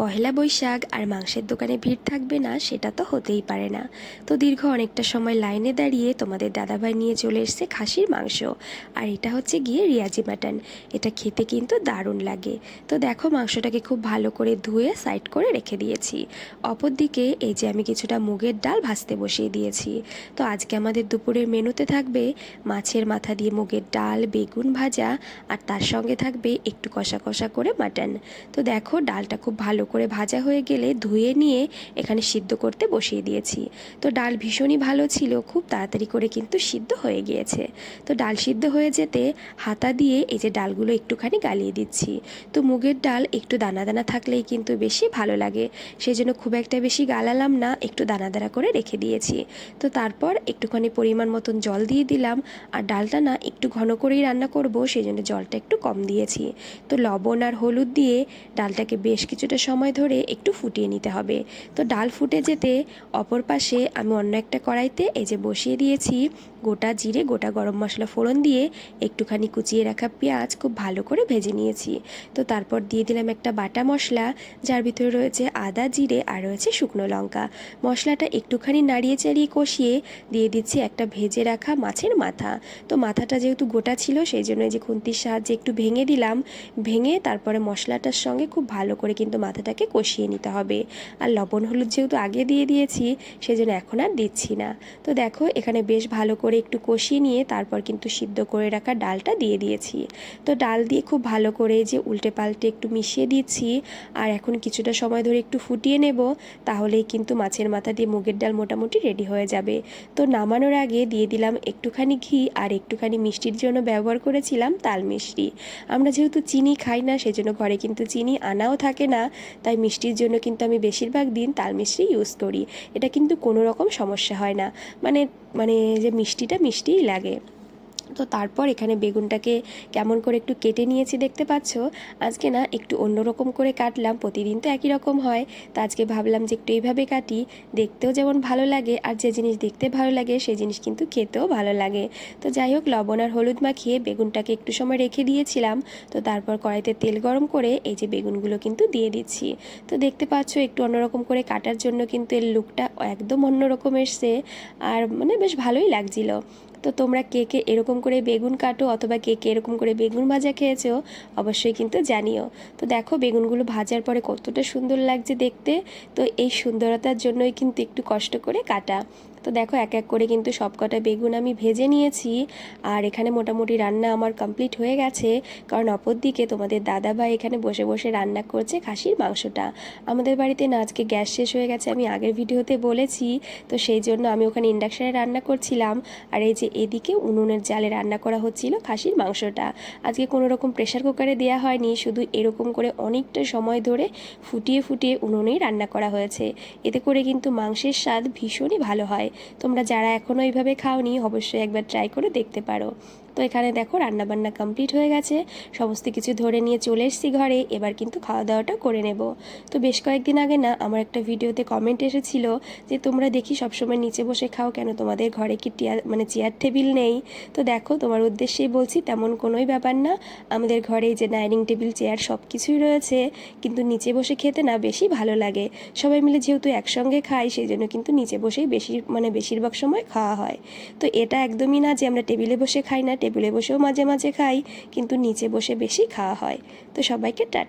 পহেলা বৈশাখ আর মাংসের দোকানে ভিড় থাকবে না, সেটা তো হতেই পারে না। তো দীর্ঘ অনেকটা সময় লাইনে দাঁড়িয়ে তোমাদের দাদাভাই নিয়ে চলে এসছে খাসির মাংস। আর এটা হচ্ছে গিয়ে রিয়াজি মাটন। এটা খেতে কিন্তু দারুণ লাগে। তো দেখো মাংসটাকে খুব ভালো করে ধুয়ে সাইড করে রেখে দিয়েছি। অপরদিকে এই যে আমি কিছুটা মুগের ডাল ভাজতে বসিয়ে দিয়েছি। তো আজকে আমাদের দুপুরের মেনুতে থাকবে মাছের মাথা দিয়ে মুগের ডাল, বেগুন ভাজা আর তার সঙ্গে থাকবে একটু কষা কষা করে মাটন। তো দেখো ডালটা খুব ভালো করে ভাজা হয়ে গেলে ধুয়ে নিয়ে এখানে সিদ্ধ করতে বসিয়ে দিয়েছি। তো ডাল ভীষণই ভালো ছিল, খুব তাড়াতাড়ি করে কিন্তু সিদ্ধ হয়ে গিয়েছে। তো ডাল সিদ্ধ হয়ে যেতে হাতা দিয়ে এই যে ডালগুলো একটুখানি গালিয়ে দিচ্ছি। তো মুগের ডাল একটু দানা দানা থাকলেই কিন্তু বেশি ভালো লাগে। সেই জন্য খুব একটা বেশি গালালাম না, একটু দানা দানা করে রেখে দিয়েছি। তো তারপর একটুখানি পরিমাণ মতন জল দিয়ে দিলাম। আর ডালটা না একটু ঘন করেই রান্না করব সেই জন্য জলটা একটু কম দিয়েছি। তো লবণ আর হলুদ দিয়ে ডালটাকে বেশ কিছুটা সময় ধরে একটু ফুটিয়ে নিতে হবে। তো ডাল ফুটে যেতে অপর পাশে আমি অন্য একটা কড়াইতে এই যে বসিয়ে দিয়েছি গোটা জিরে, গোটা গরম মশলা ফোড়ন দিয়ে একটুখানি কুচিয়ে রাখা পেঁয়াজ খুব ভালো করে ভেজে নিয়েছি। তো তারপর দিয়ে দিলাম একটা বাটা মশলা, যার ভিতরে রয়েছে আদা, জিরে আর রয়েছে শুকনো লঙ্কা। মশলাটা একটুখানি নাড়িয়ে চাড়িয়ে কষিয়ে দিয়ে দিচ্ছি একটা ভেজে রাখা মাছের মাথা। তো মাথাটা যেহেতু গোটা ছিল, সেই জন্য যে খুন্তির সাহায্যে একটু ভেঙে দিলাম। ভেঙে তারপরে মশলাটার সঙ্গে খুব ভালো করে কিন্তু মাথাটাকে কষিয়ে নিতে হবে। আর লবণ হলুদ যেহেতু আগে দিয়ে দিয়েছি সেই জন্য এখন আর দিচ্ছি না। তো দেখো, এখানে বেশ ভালো করে একটু কষিয়ে নিয়ে তারপর কিন্তু সিদ্ধ করে রাখা ডালটা দিয়ে দিয়েছি। তো ডাল দিয়ে খুব ভালো করে যে উল্টে পাল্টে একটু মিশিয়ে দিচ্ছি। আর এখন কিছুটা সময় ধরে একটু ফুটিয়ে নেব, তাহলেই কিন্তু মাছের মাথা দিয়ে মুগের ডাল মোটামুটি রেডি হয়ে যাবে। তো নামানোর আগে দিয়ে দিলাম একটুখানি ঘি আর একটুখানি মিষ্টির জন্য ব্যবহার করেছিলাম তাল মিষ্টি। আমরা যেহেতু চিনি খাই না, সেজন্য ঘরে কিন্তু চিনি আনাও থাকে না। তাই মিষ্টির জন্য কিন্তু আমি বেশিরভাগ দিন তাল মিষ্টি ইউজ করি। এটা কিন্তু কোনো রকম সমস্যা হয় না। মানে মানে যে মিষ্টিটা মিষ্টিই লাগে। তো তারপর এখানে বেগুনটাকে কেমন করে একটু কেটে নিয়েছি দেখতে পাচ্ছ? আজকে না একটু অন্যরকম করে কাটলাম, প্রতিদিন তো একই রকম হয়। তো আজকে ভাবলাম যে একটু এইভাবে কাটি, দেখতেও যেমন ভালো লাগে আর যে জিনিস দেখতে ভালো লাগে সেই জিনিস কিন্তু খেতেও ভালো লাগে। তো যাই হোক, লবণ আর হলুদ মাখিয়ে বেগুনটাকে একটু সময় রেখে দিয়েছিলাম। তো তারপর কড়াইতে তেল গরম করে এই যে বেগুনগুলো কিন্তু দিয়ে দিচ্ছি। তো দেখতে পাচ্ছ একটু অন্যরকম করে কাটার জন্য কিন্তু এর লুকটা একদম অন্যরকম এসছে। আর মানে বেশ ভালোই লাগছিল। তো তোমরা কে কে এরকম করে বেগুন কাটো অথবা কে কে এরকম করে বেগুন ভাজা খেয়েছো, অবশ্যই কিন্তু জানিও। তো দেখো বেগুনগুলো ভাজার পরে কতটা সুন্দর লাগছে দেখতে। তো এই সুন্দরতার জন্যই কিন্তু একটু কষ্ট করে কাটা। তো দেখো, এক এক করে কিন্তু সব কটা বেগুন আমি ভেজে নিয়েছি। আর এখানে মোটামুটি রান্না আমার কমপ্লিট হয়ে গেছে। কারণ অপর দিকে তোমাদের দাদা ভাই এখানে বসে বসে রান্না করছে খাসির মাংসটা। আমাদের বাড়িতে না আজকে গ্যাস শেষ হয়ে গেছে, আমি আগের ভিডিওতে বলেছি। তো সেই জন্য আমি ওখানে ইন্ডাকশানে রান্না করছিলাম। আর এই যে এদিকে উনুনের জালে রান্না করা হচ্ছিল খাসির মাংসটা। আজকে কোনো রকম প্রেশার কুকারে দেওয়া হয়নি, শুধু এরকম করে অনেকটা সময় ধরে ফুটিয়ে ফুটিয়ে উনুনেই রান্না করা হয়েছে। এতে করে কিন্তু মাংসের স্বাদ ভীষণই ভালো হয়। তোমরা যারা এখনও এইভাবে খাওনি অবশ্যই একবার ট্রাই করে দেখতে পারো। তো এখানে দেখো রান্নাবান্না কমপ্লিট হয়ে গেছে। সমস্ত কিছু ধরে নিয়ে চলে এসেছি ঘরে। এবার কিন্তু খাওয়া দাওয়াটা করে নেব। তো বেশ কয়েকদিন আগে না আমার একটা ভিডিওতে কমেন্ট এসেছিল যে, তোমরা দেখি সবসময় নিচে বসে খাও কেন? তোমাদের ঘরে কি টিয়ার মানে চেয়ার টেবিল নেই? তো দেখো, তোমার উদ্দেশ্যেই বলছি, তেমন কোনোই ব্যাপার না। আমাদের ঘরে যে ডাইনিং টেবিল চেয়ার সব কিছুই রয়েছে। কিন্তু নিচে বসে খেতে না বেশি ভালো লাগে। সবাই মিলে যেহেতু একসঙ্গে খাই, সেই জন্য কিন্তু নিচে বসেই বেশি মানে বেশিরভাগ সময় খাওয়া হয়। তো এটা একদমই না যে আমরা টেবিলে বসে খাই না। টেবিলে বসেও মাঝে মাঝে খাই কিন্তু নিচে বসে বেশি খাওয়া হয়। তো সবাইকে টাটা।